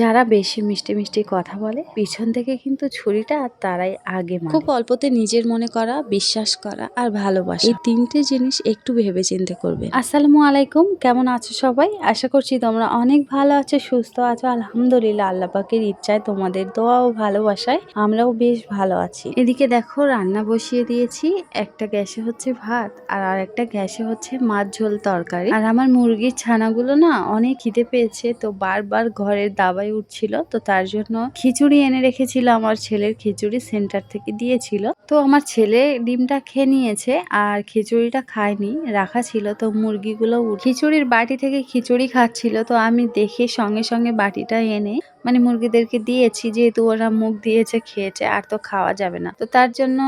যারা বেশি মিষ্টি মিষ্টি কথা বলে পিছন থেকে কিন্তু ছুরিটা আর তারাই আগে খুব অল্পতে নিজের মনে করা বিশ্বাস করা আর ভালোবাসা। এই তিনটে জিনিস একটু ভেবে চিন্তে করবে আসসালামু আলাইকুম কেমন আছো সবাই? আশা করছি তোমরা অনেক ভালো আছো সুস্থ আছো। আলহামদুলিল্লাহ আল্লাহ পাকের ইচ্ছায় তোমাদের দোয়া ও ভালোবাসায় আমরাও বেশ ভালো আছি। এদিকে দেখো রান্না বসিয়ে দিয়েছি। একটা গ্যাসে হচ্ছে ভাত আর আরেকটা গ্যাসে হচ্ছে মাছ ঝোল তরকারি। আর আমার মুরগির ছানাগুলো না অনেক খিদে পেয়েছে তো বারবার ঘরের দাবায় উঠছিল, তো তার জন্য খিচুড়ি এনে রেখেছিল, আমার ছেলের খিচুড়ি সেন্টার থেকে দিয়েছিল। তো আমার ছেলে ডিমটা খেয়ে নিয়েছে আর খিচুড়িটা খায়নি, রাখা ছিল, তো মুরগিগুলো খিচুড়ির বাটি থেকে খিচুড়ি খাচ্ছিল, তো আমি দেখে সঙ্গে সঙ্গে বাটিটা এনে মানে মুরগিদেরকে দিয়েছি যেহেতু ওরা মুখ দিয়েছে খেয়েছে আর তো খাওয়া যাবে না। তো তার জন্য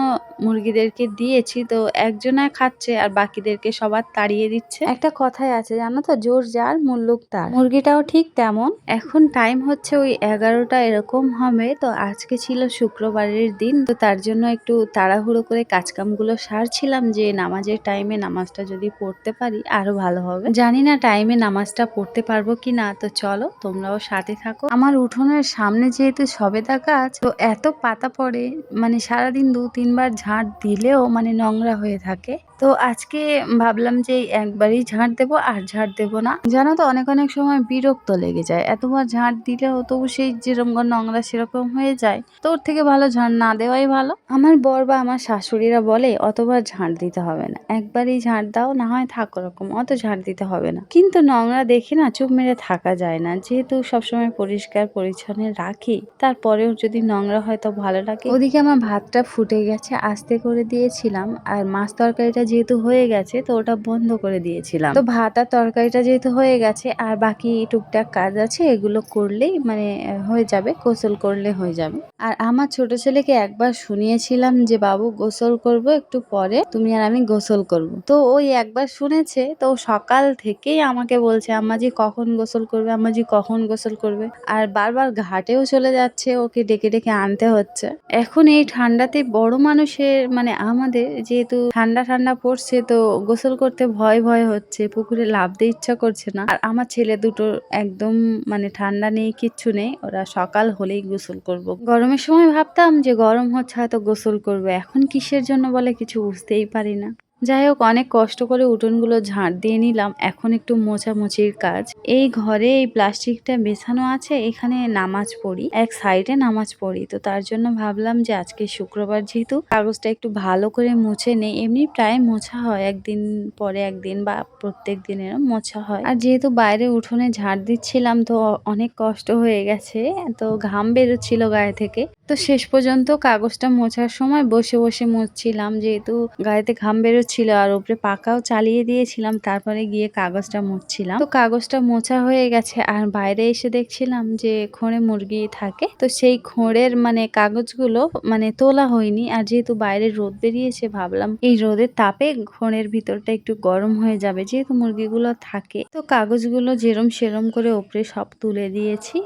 মুরগিদেরকে দিয়েছি তো একজনায় খাচ্ছে আর বাকিদেরকে সবার তাড়িয়ে দিচ্ছে। একটা কথাই আছে জানো তো? জোর যার মুল্লুক তার। মুরগিটাও ঠিক তেমন। এখন টাইম হচ্ছে ওই এগারোটা এরকম হবে তো আজকে ছিল শুক্রবারের দিন তো তার জন্য একটু তাড়াহুড়ো করে কাজকামগুলো সারছিলাম যে নামাজের টাইমে নামাজটা যদি পড়তে পারি আরও ভালো হবে। জানি না টাইমে নামাজটা পড়তে পারব কি না তো চলো তোমরাও সাথে থাকো। আমার উঠোনের সামনে যেহেতু সবেদা গাছ, তো এত পাতা পড়ে মানে সারাদিন দু তিনবার ঝাঁট দিলেও মানে নোংরা হয়ে থাকে। তো আজকে ভাবলাম যে একবারই ঝাঁট দেবো আর ঝাঁট দেবো না। জানো তো অনেক অনেক সময় বিরক্ত লেগে যায়। এতবার ঝাঁট দিলেও তবু সেই যেরকম নোংরা সেরকম হয়ে যায়। তো ওর থেকে ভালো ঝাঁট না দেওয়াই ভালো। আমার বর বা আমার শাশুড়িরা বলে অতবার ঝাঁট দিতে হবে না। একবারই ঝাঁট দাও, না হয় থাক ওরকম। অত ঝাঁট দিতে হবে না। কিন্তু নোংরা দেখে না চুপ মেরে থাকা যায় না। যেহেতু সবসময় পরিষ্কার, পরিচ্ছন্ন রাখি, তারপরেও যদি নোংরা হয় তো ভালো লাগে। ওদিকে আমার ভাতটা ফুটে গেছে, আস্তে করে দিয়েছিলাম। আর মাছ তরকারিটা যেহেতু হয়ে গেছে, তো ওটা বন্ধ করে দিয়েছিলাম। তো ভাত আর তরকারিটা যেহেতু হয়ে গেছে, আর বাকি টুকটাক কাজ আছে, এগুলো করলেই মানে হয়ে যাবে, গোসল করলে হয়ে যাবে। আর আমার ছোট ছেলেকে একবার শুনিয়েছিলাম যে, বাবু, গোসল করব একটু পরে, তুমি আর আমি গোসল করব। তো ওই একবার শুনেছে, তো সকাল থেকেই আমাকে বলছে, আম্মাজি, কখন গোসল করবে? আম্মাজি, কখন গোসল করবে? আর বারবার ঘাটেও চলে যাচ্ছে, ওকে ডেকে ডেকে আনতে হচ্ছে। এখন এই ঠান্ডাতে বড় মানুষের মানে আমাদের যেহেতু ঠান্ডা ঠান্ডা পড়ছে তো গোসল করতে ভয় ভয় হচ্ছে, পুকুরে লাভতে ইচ্ছা করছে না। আর আমার ছেলে দুটো একদম মানে ঠান্ডা নেই, কিচ্ছু নেই, ওরা সকাল হলেই গোসল করব। গরমের সময় ভাবতাম যে গরম হচ্ছে হয়তো গোসল করব, এখন কিসের জন্য বলে কিছু বুঝতেই পারি না। যাই হোক, অনেক কষ্ট করে উঠোনগুলো ঝাড় দিয়ে নিলাম। এখন একটু মোছামুছির কাজ। এই ঘরে এই প্লাস্টিকটা বেছানো আছে, এখানে নামাজ পড়ি। এক সাইডে নামাজ পড়ি। তো তার জন্য ভাবলাম যে আজকে শুক্রবার যেহেতু, কাগজটা একটু ভালো করে মুছে নেই। এমনি প্রায় মোছা হয়, একদিন পরে একদিন বা প্রত্যেক দিনের মোছা হয়। আর যেহেতু বাইরে উঠোনে ঝাড় দিচ্ছিলাম, তো অনেক কষ্ট হয়ে গেছে। তো ঘাম বেরোচ্ছিল গায়ে থেকে। তো শেষ পর্যন্ত কাগজটা মোছার সময় বসে বসে মুছছিলাম, যেহেতু গায়েতে ঘাম বেরোচ্ছিল আর উপরে পাকাও চালিয়ে দিয়েছিলাম, তারপরে গিয়ে কাগজটা মুছছিলাম। তো কাগজটা মোছা হয়ে গেছে আর বাইরে এসে দেখছিলাম যে খোঁড়ে মুরগি থাকে। তো সেই খোঁড়ের মানে কাগজগুলো মানে তোলা হয়নি আর যেহেতু বাইরে রোদ বেরিয়েছে, ভাবলাম এই রোদের তাপে খোঁড়ের ভিতরটা একটু গরম হয়ে যাবে, যেহেতু মুরগিগুলো থাকে। তো কাগজগুলো যেরম সেরম করে ওপরে সব তুলে দিয়েছি।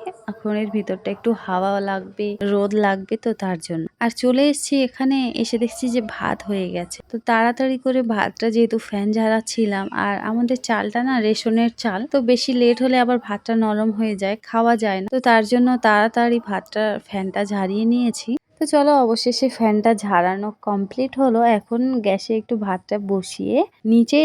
খোঁড়ের ভিতরটা একটু হাওয়া লাগবে, রোদ লাগবে তো তার জন্য। আর চলে এসেছি এখানে, এসে দেখছি যে ভাত হয়ে গেছে। তো তাড়াতাড়ি করে ভাতটা যেহেতু ফ্যান ঝাড়াচ্ছিলাম আর আমাদের চালটা না রেশনের চাল, তো বেশি লেট হলে আবার ভাতটা নরম হয়ে যায়, খাওয়া যায় না। তো তার জন্য তাড়াতাড়ি ভাতটা ফ্যানটা ঝাড়িয়ে নিয়েছি। তো চলো অবশেষে ফ্যানটা ঝাড়ানো কমপ্লিট হলো। এখন গ্যাসে একটু ভাতটা বসিয়ে নিচে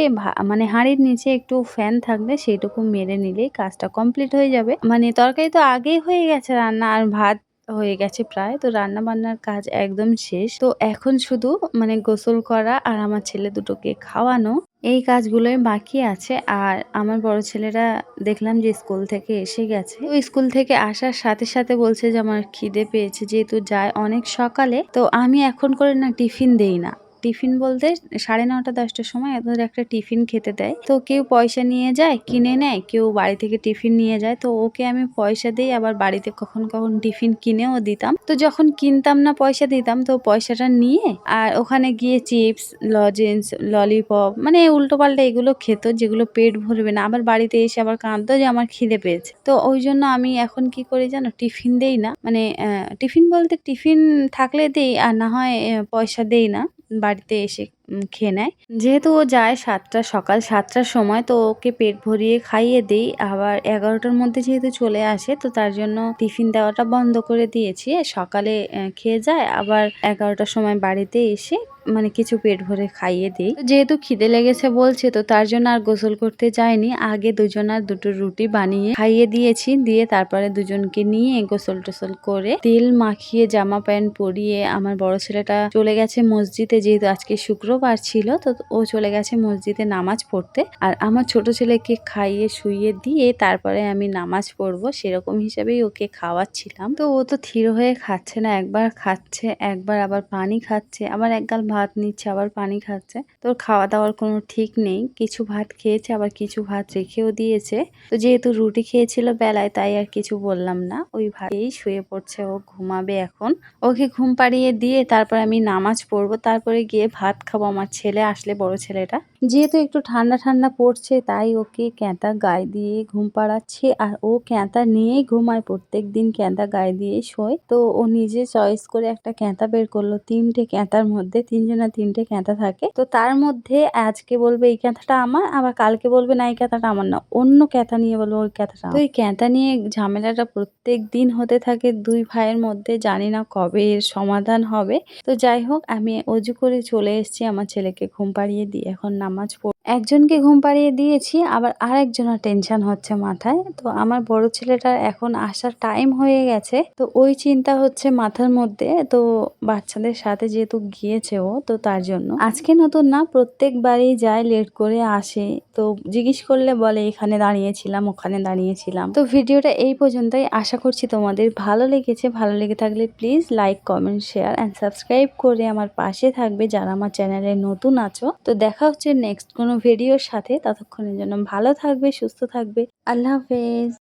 মানে হাঁড়ির নিচে একটু ফ্যান থাকলে সেইটুকু মেরে নিলেই কাজটা কমপ্লিট হয়ে যাবে। মানে তরকারি তো আগেই হয়ে গেছে রান্না, আর ভাত হয়ে গেছে প্রায়। তো রান্না বান্নার কাজ একদম শেষ। তো এখন শুধু মানে গোসল করা আর আমার ছেলে দুটোকে খাওয়ানো, এই কাজগুলোই বাকি আছে। আর আমার বড় ছেলেরা দেখলাম যে স্কুল থেকে এসে গেছে। তো স্কুল থেকে আসার সাথে সাথে বলছে যে, আমার খিদে পেয়েছে, যেহেতু যায় অনেক সকালে, তো আমি এখন করে না টিফিন দেই না। টিফিন বলতে সাড়ে নটা, দশটার সময় ওদের একটা টিফিন খেতে দেয়। তো কেউ পয়সা নিয়ে যায়, কিনে নেয়, কেউ বাড়ি থেকে টিফিন নিয়ে যায়। তো ওকে আমি পয়সা দিই, আবার বাড়িতে কখন কখন টিফিন কিনেও দিতাম। তো যখন কিনতাম না পয়সা দিতাম, তো পয়সাটা নিয়ে আর ওখানে গিয়ে চিপস, লজেন্স, ললিপপ মানে উল্টো পাল্টা এগুলো খেত, যেগুলো পেট ভরবে না। আবার বাড়িতে এসে আবার কাঁদতো যে আমার খিদে পেয়েছে। তো ওই জন্য আমি এখন কি করি জানো, টিফিন দেই না। মানে টিফিন বলতে টিফিন থাকলে দেই, আর না হয় পয়সা দেই না। বাড়িতে এসে খেয়ে নেয়। যেহেতু ও যায় সাতটা, সকাল সাতটার সময়, তো ওকে পেট ভরিয়ে খাইয়ে দিই। আবার এগারোটার মধ্যে যেহেতু চলে আসে, তো তার জন্য টিফিন দেওয়াটা বন্ধ করে দিয়েছি। সকালে খেয়ে যায়। আবার এগারোটার সময় বাড়িতে এসে মানে কিছু পেট ভরে খাইয়ে দিই। যেহেতু খিদে লেগেছে বলছে, তো তার জন্য আর গোসল করতে যায়নি। আগে দুজনার দুটো রুটি বানিয়ে খাইয়ে দিয়েছি, দিয়ে তারপরে দুজনকে নিয়ে গোসল টোসল করে তেল মাখিয়ে জামা প্যান্ট পরিয়ে আমার বড় ছেলেটা চলে গেছে মসজিদে, যেহেতু আজকে শুক্রবার ছিল, তো ও চলে গেছে মসজিদে নামাজ পড়তে। আর আমার ছোট ছেলেকে খাইয়ে শুইয়ে দিয়ে তারপরে আমি নামাজ পড়ব, সেরকম হিসাবেই ওকে খাওয়াচ্ছিলাম। তো ও তো থির হয়ে খাচ্ছে না, একবার খাচ্ছে, একবার আবার পানি খাচ্ছে, আবার একগাল ভাত নিচ্ছে, আবার পানি খাচ্ছে। তোর খাওয়া দাওয়ার কোনো ঠিক নেই। কিছু ভাত খেয়েছে, আবার কিছু ভাত রেখেও দিয়েছে। তো যেহেতু রুটি খেয়েছিল বেলায়, তাই আর কিছু বললাম না। ওই ভাতেই শুয়ে পড়ছে, ও ঘুমাবে এখন। ওকে ঘুম পাড়িয়ে দিয়ে তারপর আমি নামাজ পড়ব। তারপরে গিয়ে ভাত খাব আমার ছেলে, আসলে বড় ছেলেটা। যেহেতু একটু ঠান্ডা ঠান্ডা পড়ছে, তাই ওকে ক্যাঁতা গায়ে দিয়ে ঘুম পাড়াচ্ছে। আর ও ক্যাঁতা নিয়েই ঘুমায় প্রত্যেক দিন ক্যাঁতা গায়ে দিয়ে শোয়। তো ও নিজে চয়েস করে একটা ক্যাঁতা বের করল। তিনটে ক্যাঁতার মধ্যে তিনজনের তিনটে ক্যাঁতা থাকে। তো তার মধ্যে আজকে বলবে, এই ক্যাঁথাটা আমার। আবার কালকে বলবে, না, এই ক্যাঁথাটা আমার না। অন্য ক্যাঁথা নিয়ে বলব, ওই ক্যাঁথাটা তো এই ক্যাঁথা নিয়ে ঝামেলাটা প্রত্যেক দিন হতে থাকে দুই ভাইয়ের মধ্যে। জানি না কবে এর সমাধান হবে। তো যাই হোক, আমি অজু করে চলে এসেছি আমার ছেলেকে ঘুম পাড়িয়ে দিয়ে। এখন নামাজ পড় একজনকে ঘুম পাড়িয়ে দিয়েছি, আবার আরেকজনের টেনশন হচ্ছে মাথায়। তো আমার বড় ছেলেটার এখন আসার টাইম হয়ে গেছে। তো ওই চিন্তা হচ্ছে মাথার মধ্যে। তো বাচ্চাদের সাথে যেহেতু গিয়েছে ও, তো তার জন্য। আজকে নতুন না, প্রত্যেকবারই যায় লেট করে আসে। তো জিজ্ঞেস করলে বলে, এখানে দাঁড়িয়েছিলাম, ওখানে দাঁড়িয়েছিলাম। তো ভিডিওটা এই পর্যন্তই। আশা করছি তোমাদের ভালো লেগেছে। ভালো লেগে থাকলে please like comment share and subscribe করে আমার পাশে থাকবে যারা আমার চ্যানেলে নতুন আছো। তো দেখা হচ্ছে নেক্সট কোনো ভিডিওর সাথে ততক্ষণের জন্য ভালো থাকবে সুস্থ থাকবে। আল্লাহ হাফেজ।